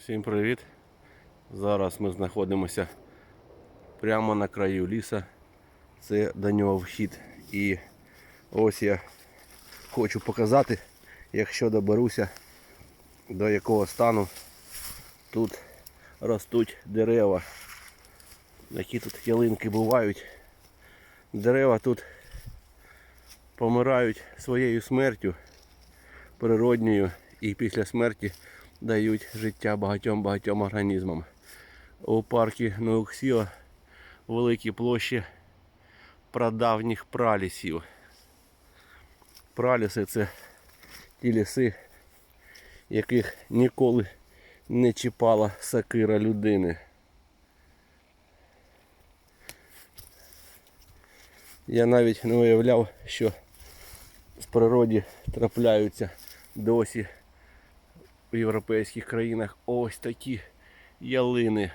Всім привіт! Зараз ми знаходимося прямо на краю ліса. Це до нього вхід. І ось я хочу показати, якщо доберуся, до якого стану тут ростуть дерева. Які тут ялинки бувають. Дерева тут помирають своєю смертю природньою і після смерті дають життя багатьом-багатьом організмам. У парку Нууксіо великі площі прадавніх пралісів. Праліси це ті ліси, яких ніколи не чіпала сакира людини. Я навіть не уявляв, що в природі трапляються досі в європейських країнах. Ось такі ялини